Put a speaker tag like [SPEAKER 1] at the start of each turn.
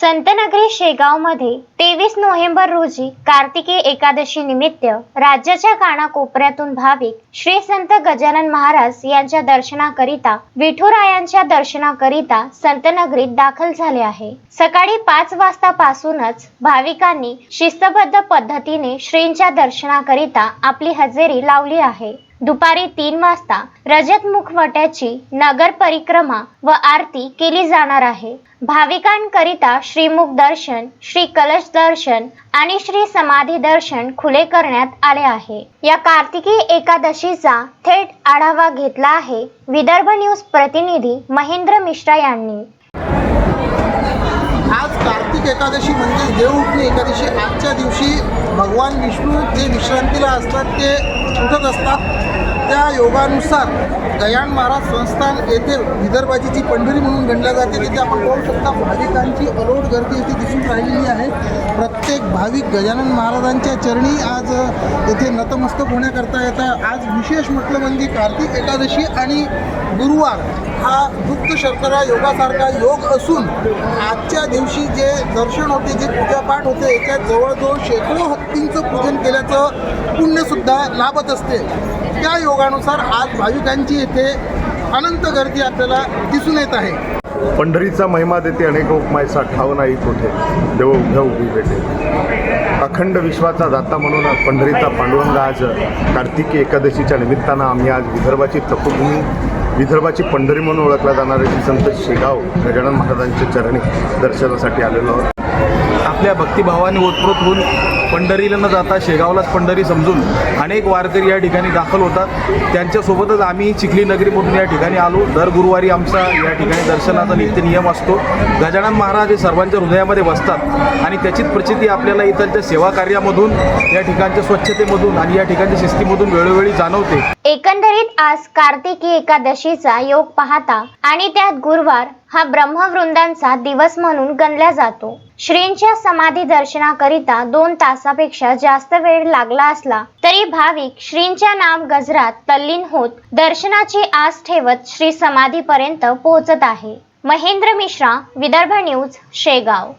[SPEAKER 1] संतनगरी शेगावमध्ये तेवीस नोव्हेंबर रोजी कार्तिकी एकादशी निमित्त राज्याच्या कानाकोपऱ्यातून भाविक श्री संत गजानन महाराज यांच्या दर्शनाकरिता विठुरायांच्या दर्शनाकरिता संतनगरीत दाखल झाले आहे. सकाळी पाच वाजतापासूनच भाविकांनी शिस्तबद्ध पद्धतीने श्रींच्या दर्शनाकरिता आपली हजेरी लावली आहे. दुपारी तीन वाजता रजत मुखवट्याची नगर परिक्रमा व आरती केली जाणार आहे. भाविकांकरिता श्रीमुख दर्शन श्री कलश दर्शन आणि श्री समाधी दर्शन खुले करण्यात आले आहे. या कार्तिकी एकादशीचा थेट आढावा घेतला आहे विदर्भ न्यूज प्रतिनिधी महेंद्र मिश्रा यांनी.
[SPEAKER 2] आज कार्तिक एकादशी म्हणजे देवउठणी एकादशी. आजच्या दिवशी भगवान विष्णू जे विश्रांतीला असतात ते उठत असतात. त्या योगानुसार गयान महाराज संस्थान येथे विदर्भाची जी पंढरी म्हणून गणल्या जाते. तिथे आपण पाहू शकता भाविकांची अलोट गर्दी इथे दिसून राहिलेली आहे. प्रत्येक भाविक गजानन महाराजांच्या चरणी आज येथे नतमस्तक होण्याकरता येतात. आज विशेष म्हटलं म्हणजे कार्तिक एकादशी आणि गुरुवार हा दुग्ध शर्करा योगासारखा योग असून आजच्या दिवशी जे दर्शन होते जे पूजापाठ होते याच्यात जवळजवळ शेकडो हत्तींचं पूजन केल्याचं पुण्यसुद्धा लाभत असते. त्या योगानुसार आज भाविकांची येथे अनंत गर्दी आपल्याला दिसून येत आहे.
[SPEAKER 3] पंढरीचा महिमा देते अनेक उपमायचा ठाव नाही कोठे? देव उभ्या उभी भेटे. अखंड विश्वाचा दाता म्हणून पंढरीचा पांडुरंग आज कार्तिकी एकादशीच्या निमित्तानं आम्ही आज विदर्भाची तपोभूमी विदर्भाची पंढरी म्हणून ओळखला जाणारे श्री संत शेगाव गजानन महाराजांच्या चरणी दर्शनासाठी आलेलो आहोत.
[SPEAKER 4] आपल्या भक्तिभावाने ओतप्रोत होऊन पंढरीला न जाता शेगावलाच पंढरी समजून अनेक वारकरी या ठिकाणी दाखल होतात. त्यांच्यासोबतच आम्ही चिखली नगरीमधून या ठिकाणी आलो. दर गुरुवारी आमचा या ठिकाणी दर्शनाचा नित्य नियम असतो. गजानन महाराज हे सर्वांच्या हृदयामध्ये बसतात आणि त्याचीच प्रचिती आपल्याला इथलच्या सेवा कार्यामधून या ठिकाणच्या स्वच्छतेमधून आणि या ठिकाणच्या शिस्तीमधून वेळोवेळी जाणवते.
[SPEAKER 1] एकंदरीत आज कार्तिकी एकादशीचा योग पाहता आणि त्यात गुरुवार हा ब्रह्मवृंदांचा दिवस म्हणून गणला जातो. श्रींच्या समाधी दर्शनाकरिता दोन तासापेक्षा जास्त वेळ लागला असला तरी भाविक श्रींच्या नाम गजरात तल्लीन होत दर्शनाची आस ठेवत श्री समाधीपर्यंत पोहोचत आहे. महेंद्र मिश्रा विदर्भ न्यूज शेगाव.